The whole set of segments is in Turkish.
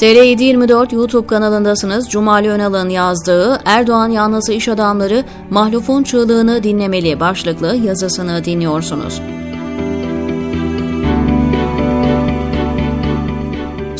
TR724 YouTube kanalındasınız. Cumali Önal'ın yazdığı Erdoğan yanlısı iş adamları mahlufun çığlığını dinlemeli başlıklı yazısını dinliyorsunuz.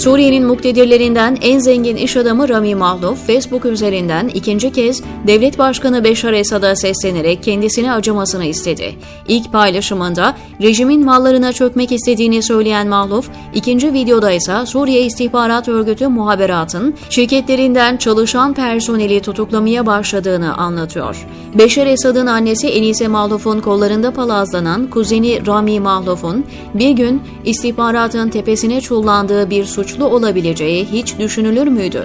Suriye'nin muktedirlerinden en zengin iş adamı Rami Mahluf, Facebook üzerinden ikinci kez devlet başkanı Beşar Esad'a seslenerek kendisine acımasını istedi. İlk paylaşımında rejimin mallarına çökmek istediğini söyleyen Mahluf, ikinci videoda ise Suriye İstihbarat Örgütü muhaberatın şirketlerinden çalışan personeli tutuklamaya başladığını anlatıyor. Beşar Esad'ın annesi Enise Mahluf'un kollarında palazlanan kuzeni Rami Mahluf'un bir gün istihbaratın tepesine çullandığı bir suçlu olabileceği hiç düşünülür müydü?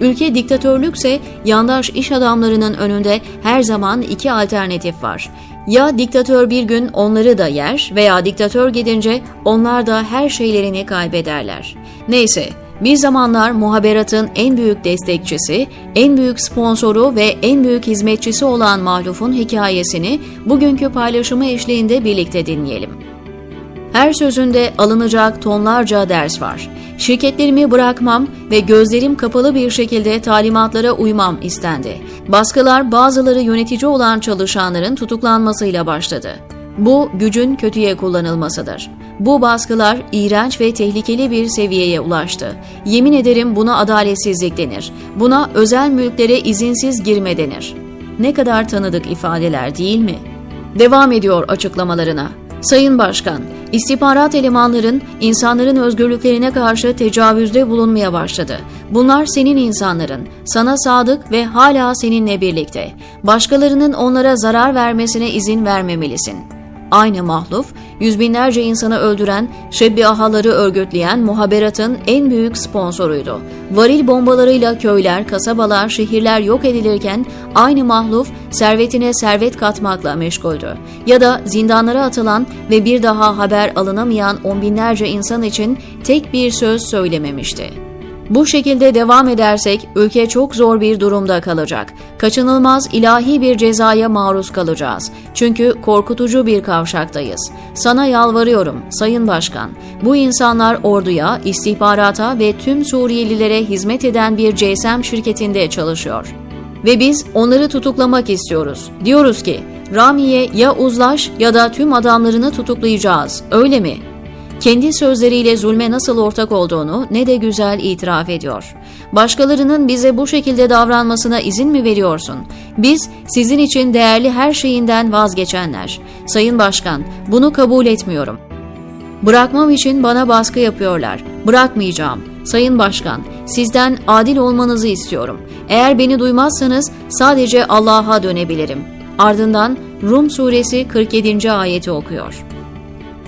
Ülke diktatörlükse yandaş iş adamlarının önünde her zaman iki alternatif var. Ya diktatör bir gün onları da yer veya diktatör gidince onlar da her şeylerini kaybederler. Neyse, bir zamanlar muhaberatın en büyük destekçisi, en büyük sponsoru ve en büyük hizmetçisi olan Mahluf'un hikayesini bugünkü paylaşımı eşliğinde birlikte dinleyelim. Her sözünde alınacak tonlarca ders var. Şirketlerimi bırakmam ve gözlerim kapalı bir şekilde talimatlara uymam istendi. Baskılar bazıları yönetici olan çalışanların tutuklanmasıyla başladı. Bu gücün kötüye kullanılmasıdır. Bu baskılar iğrenç ve tehlikeli bir seviyeye ulaştı. Yemin ederim buna adaletsizlik denir. Buna özel mülklere izinsiz girme denir. Ne kadar tanıdık ifadeler değil mi? Devam ediyor açıklamalarına. Sayın Başkan, istihbarat elemanların insanların özgürlüklerine karşı tecavüzde bulunmaya başladı. Bunlar senin insanların, sana sadık ve hala seninle birlikte. Başkalarının onlara zarar vermesine izin vermemelisin. Aynı mahluf, yüz binlerce insanı öldüren, şebbiahaları örgütleyen muhaberatın en büyük sponsoruydu. Varil bombalarıyla köyler, kasabalar, şehirler yok edilirken aynı mahluf servetine servet katmakla meşguldü. Ya da zindanlara atılan ve bir daha haber alınamayan on binlerce insan için tek bir söz söylememişti. Bu şekilde devam edersek ülke çok zor bir durumda kalacak. Kaçınılmaz ilahi bir cezaya maruz kalacağız. Çünkü korkutucu bir kavşaktayız. Sana yalvarıyorum Sayın Başkan. Bu insanlar orduya, istihbarata ve tüm Suriyelilere hizmet eden bir CSM şirketinde çalışıyor. Ve biz onları tutuklamak istiyoruz. Diyoruz ki Rami'ye ya uzlaş ya da tüm adamlarını tutuklayacağız. Öyle mi? Kendi sözleriyle zulme nasıl ortak olduğunu ne de güzel itiraf ediyor. Başkalarının bize bu şekilde davranmasına izin mi veriyorsun? Biz sizin için değerli her şeyinden vazgeçenler. Sayın Başkan, bunu kabul etmiyorum. Bırakmam için bana baskı yapıyorlar. Bırakmayacağım. Sayın Başkan, sizden adil olmanızı istiyorum. Eğer beni duymazsanız sadece Allah'a dönebilirim. Ardından Rum suresi 47. ayeti okuyor.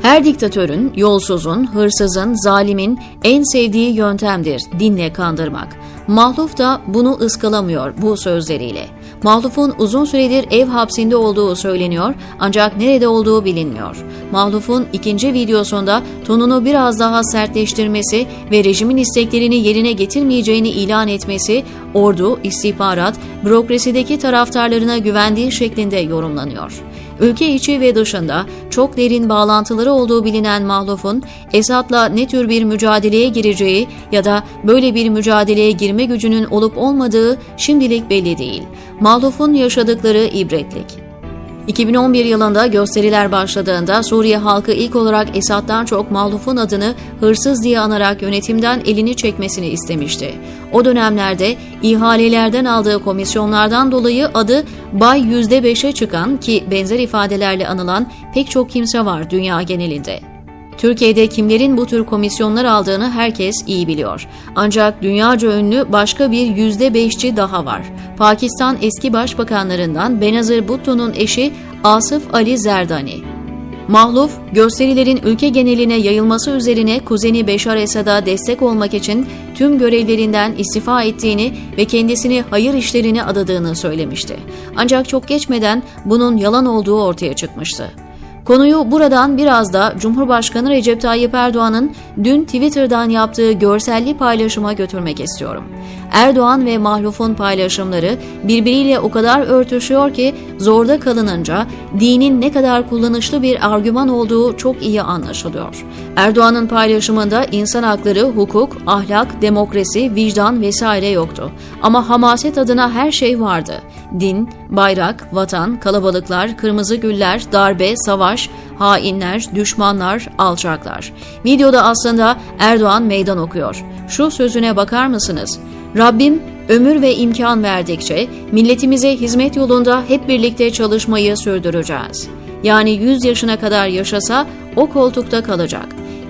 Her diktatörün, yolsuzun, hırsızın, zalimin en sevdiği yöntemdir dinle kandırmak. Mahluf da bunu ıskalamıyor bu sözleriyle. Mahluf'un uzun süredir ev hapsinde olduğu söyleniyor ancak nerede olduğu bilinmiyor. Mahluf'un ikinci videosunda tonunu biraz daha sertleştirmesi ve rejimin isteklerini yerine getirmeyeceğini ilan etmesi ordu, istihbarat, bürokrasideki taraftarlarına güvendiği şeklinde yorumlanıyor. Ülke içi ve dışında çok derin bağlantıları olduğu bilinen Mahluf'un Esad'la ne tür bir mücadeleye gireceği ya da böyle bir mücadeleye girme gücünün olup olmadığı şimdilik belli değil. Mahluf'un yaşadıkları ibretlik. 2011 yılında gösteriler başladığında Suriye halkı ilk olarak Esad'dan çok Mahluf'un adını hırsız diye anarak yönetimden elini çekmesini istemişti. O dönemlerde ihalelerden aldığı komisyonlardan dolayı adı Bay %5'e çıkan ki benzer ifadelerle anılan pek çok kimse var dünya genelinde. Türkiye'de kimlerin bu tür komisyonlar aldığını herkes iyi biliyor. Ancak dünyaca ünlü başka bir yüzde beşçi daha var. Pakistan eski başbakanlarından Benazir Bhutto'nun eşi Asif Ali Zerdani. Mahluf, gösterilerin ülke geneline yayılması üzerine kuzeni Beşar Esad'a destek olmak için tüm görevlerinden istifa ettiğini ve kendisini hayır işlerine adadığını söylemişti. Ancak çok geçmeden bunun yalan olduğu ortaya çıkmıştı. Konuyu buradan biraz da Cumhurbaşkanı Recep Tayyip Erdoğan'ın dün Twitter'dan yaptığı görselli paylaşıma götürmek istiyorum. Erdoğan ve Mahluf'un paylaşımları birbiriyle o kadar örtüşüyor ki zorda kalınınca dinin ne kadar kullanışlı bir argüman olduğu çok iyi anlaşılıyor. Erdoğan'ın paylaşımında insan hakları, hukuk, ahlak, demokrasi, vicdan vesaire yoktu. Ama hamaset adına her şey vardı. Din, bayrak, vatan, kalabalıklar, kırmızı güller, darbe, savaş, hainler, düşmanlar, alçaklar. Videoda aslında Erdoğan meydan okuyor. Şu sözüne bakar mısınız? Rabbim ömür ve imkan verdikçe milletimize hizmet yolunda hep birlikte çalışmayı sürdüreceğiz. Yani 100 yaşına kadar yaşasa o koltukta kalacak.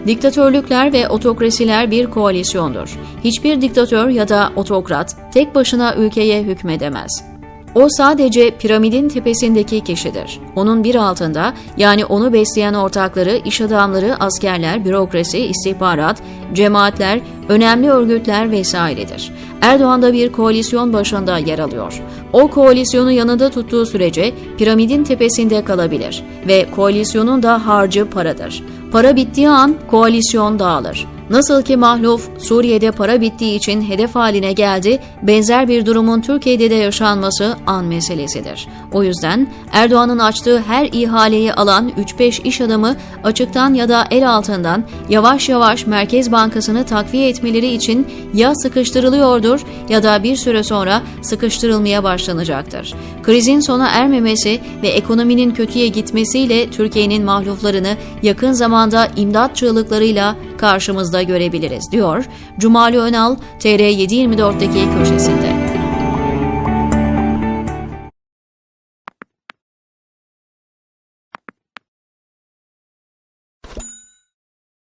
Diktatörlükler ve otokrasiler bir koalisyondur. Hiçbir diktatör ya da otokrat tek başına ülkeye hükmedemez. O sadece piramidin tepesindeki kişidir. Onun bir altında yani onu besleyen ortakları, iş adamları, askerler, bürokrasi, istihbarat, cemaatler, önemli örgütler vesairedir. Erdoğan da bir koalisyon başında yer alıyor. O koalisyonu yanında tuttuğu sürece piramidin tepesinde kalabilir ve koalisyonun da harcı paradır. Para bittiği an koalisyon dağılır. Nasıl ki Mahluf Suriye'de para bittiği için hedef haline geldi, benzer bir durumun Türkiye'de de yaşanması an meselesidir. O yüzden Erdoğan'ın açtığı her ihaleyi alan 3-5 iş adamı açıktan ya da el altından yavaş yavaş Merkez Bankası'nı takviye etmeleri için ya sıkıştırılıyordur ya da bir süre sonra sıkıştırılmaya başlanacaktır. Krizin sona ermemesi ve ekonominin kötüye gitmesiyle Türkiye'nin mahluflarını yakın zamanda imdat çığlıklarıyla karşımızda görebiliriz diyor Cumali Önal TR724'deki köşesinde.